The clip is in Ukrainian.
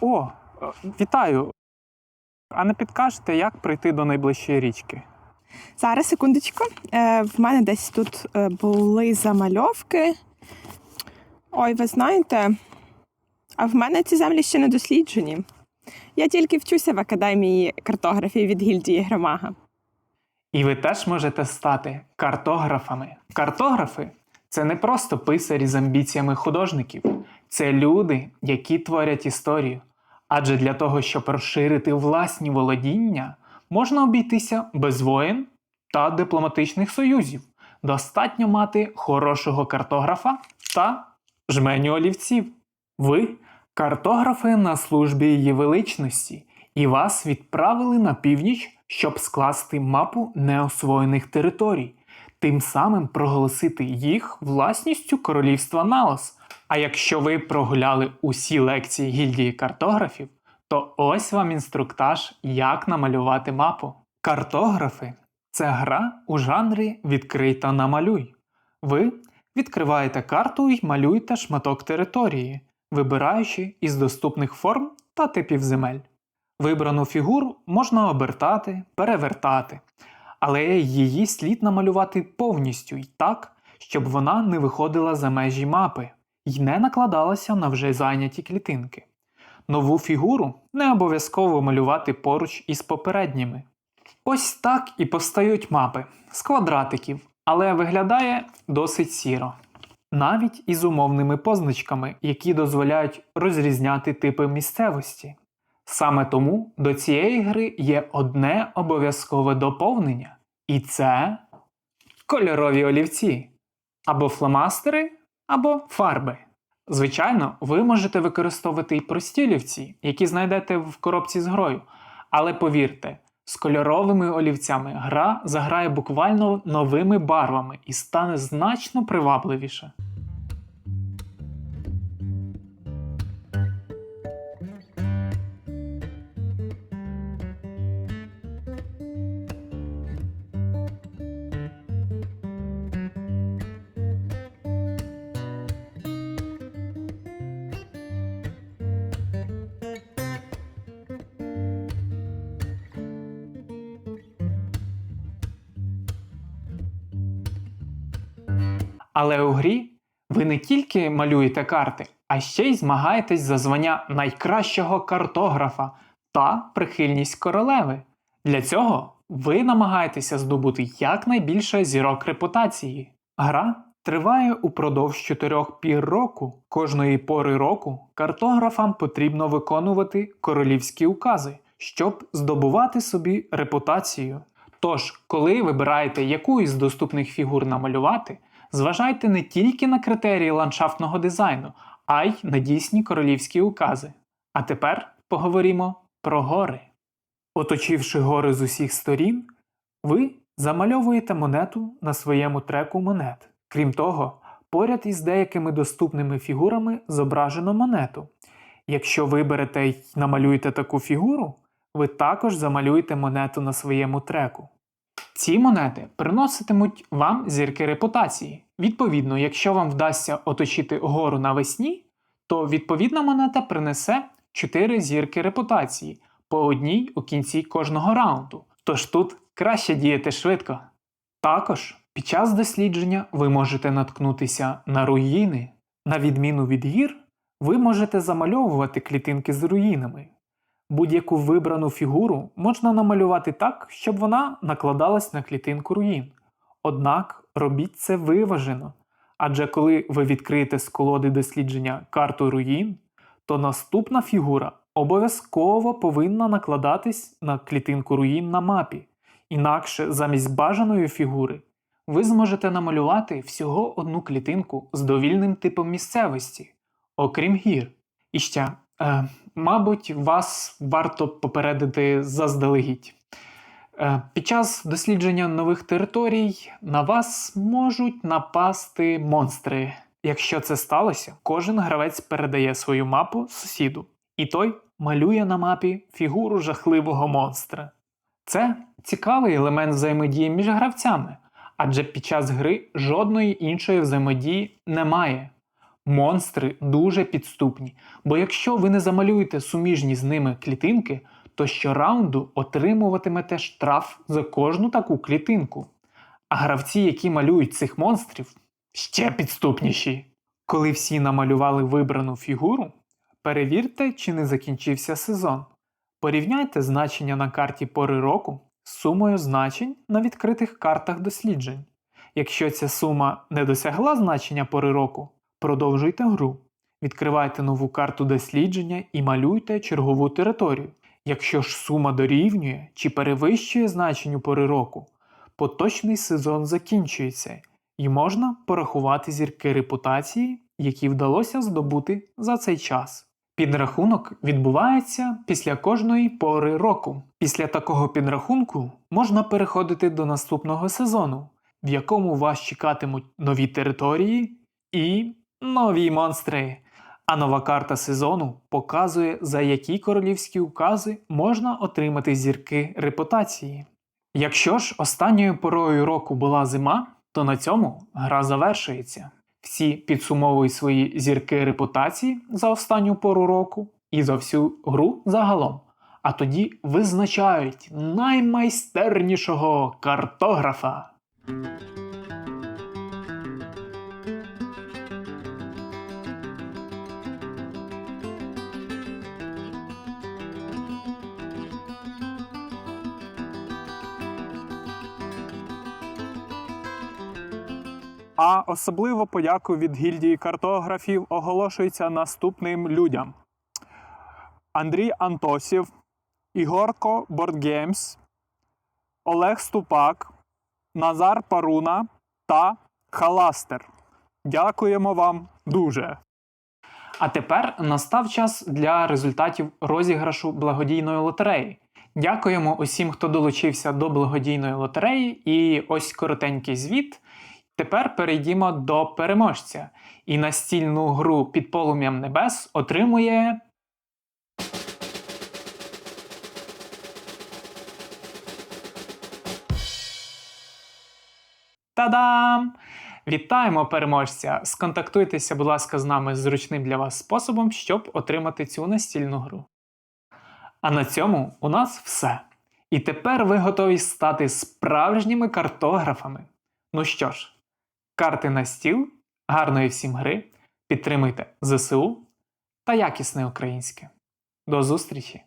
О, е, вітаю. А не підкажете, як прийти до найближчої річки? Зараз, секундочку. Е, в мене десь тут е, були замальовки. Ой, ви знаєте, а в мене ці землі ще не досліджені. Я тільки вчуся в академії картографії від гільдії Громага. І ви теж можете стати картографами. Картографи це не просто писарі з амбіціями художників, це люди, які творять історію. Адже для того, щоб розширити власні володіння, можна обійтися без воєн та дипломатичних союзів. Достатньо мати хорошого картографа та жменю олівців. Ви картографи на службі її величності, і вас відправили на північ, щоб скласти мапу неосвоєних територій, тим самим проголосити їх власністю королівства Наос. А якщо ви прогуляли усі лекції гільдії картографів, то ось вам інструктаж, як намалювати мапу. Картографи це гра у жанрі відкрий та намалюй. Ви відкриваєте карту і малюєте шматок території, вибираючи із доступних форм та типів земель. Вибрану фігуру можна обертати, перевертати, але її слід намалювати повністю і так, щоб вона не виходила за межі мапи і не накладалася на вже зайняті клітинки. Нову фігуру не обов'язково малювати поруч із попередніми. Ось так і постають мапи з квадратиків, але виглядає досить сіро. Навіть із умовними позначками, які дозволяють розрізняти типи місцевості. Саме тому до цієї гри є одне обов'язкове доповнення, і це кольорові олівці, або фломастери, або фарби. Звичайно, ви можете використовувати і прості олівці, які знайдете в коробці з грою, але повірте, з кольоровими олівцями гра заграє буквально новими барвами і стане значно привабливіше. Але у грі ви не тільки малюєте карти, а ще й змагаєтесь за звання найкращого картографа та прихильність королеви. Для цього ви намагаєтеся здобути якнайбільше зірок репутації. Гра триває упродовж чотирьох пір року. Кожної пори року картографам потрібно виконувати королівські укази, щоб здобувати собі репутацію. Тож, коли вибираєте яку із доступних фігур намалювати, зважайте не тільки на критерії ландшафтного дизайну, а й на дійсні королівські укази. А тепер поговоримо про гори. Оточивши гори з усіх сторін, ви замальовуєте монету на своєму треку монет. Крім того, поряд із деякими доступними фігурами зображено монету. Якщо виберете й намалюєте таку фігуру, ви також замалюєте монету на своєму треку. Ці монети приноситимуть вам зірки репутації. Відповідно, якщо вам вдасться оточити гору навесні, то відповідна монета принесе 4 зірки репутації по одній у кінці кожного раунду. Тож тут краще діяти швидко. Також під час дослідження ви можете наткнутися на руїни. На відміну від гір, ви можете замальовувати клітинки з руїнами. Будь-яку вибрану фігуру можна намалювати так, щоб вона накладалась на клітинку руїн. Однак робіть це виважено, адже коли ви відкриєте з колоди дослідження карту руїн, то наступна фігура обов'язково повинна накладатись на клітинку руїн на мапі. Інакше замість бажаної фігури ви зможете намалювати всього одну клітинку з довільним типом місцевості, окрім гір. І ще, е, мабуть, вас варто попередити заздалегідь. Е, Під час дослідження нових територій на вас можуть напасти монстри. Якщо це сталося, кожен гравець передає свою мапу сусіду, і той малює на мапі фігуру жахливого монстра. Це цікавий елемент взаємодії між гравцями, адже під час гри жодної іншої взаємодії немає. Монстри дуже підступні, бо якщо ви не замалюєте суміжні з ними клітинки, то щораунду отримуватимете штраф за кожну таку клітинку. А гравці, які малюють цих монстрів, ще підступніші. Коли всі намалювали вибрану фігуру, перевірте, чи не закінчився сезон. Порівняйте значення на карті пори року з сумою значень на відкритих картах досліджень. Якщо ця сума не досягла значення пори року, продовжуйте гру. Відкривайте нову карту дослідження і малюйте чергову територію. Якщо ж сума дорівнює чи перевищує значенню пори року, поточний сезон закінчується і можна порахувати зірки репутації, які вдалося здобути за цей час. Підрахунок відбувається після кожної пори року. Після такого підрахунку можна переходити до наступного сезону, в якому вас чекатимуть нові території і нові монстри. А нова карта сезону показує, за які королівські укази можна отримати зірки репутації. Якщо ж останньою порою року була зима, то на цьому гра завершується. Всі підсумовують свої зірки репутації за останню пору року і за всю гру загалом. А тоді визначають наймайстернішого картографа. А особливо подяку від гільдії картографів оголошується наступним людям: Андрій Антосів, Ігорко Бордгеймс, Олег Ступак, Назар Паруна та Халастер. Дякуємо вам дуже. А тепер настав час для результатів розіграшу благодійної лотереї. Дякуємо усім, хто долучився до благодійної лотереї. І ось коротенький звіт. Тепер перейдімо до переможця. І настільну гру під полум'ям небес отримує. Та-дам! Вітаємо переможця! Сконтактуйтеся, будь ласка, з нами зручним для вас способом, щоб отримати цю настільну гру. А на цьому у нас все. І тепер ви готові стати справжніми картографами. Ну що ж, карти на стіл, гарної всім гри, підтримуйте ЗСУ та якісне українське. До зустрічі!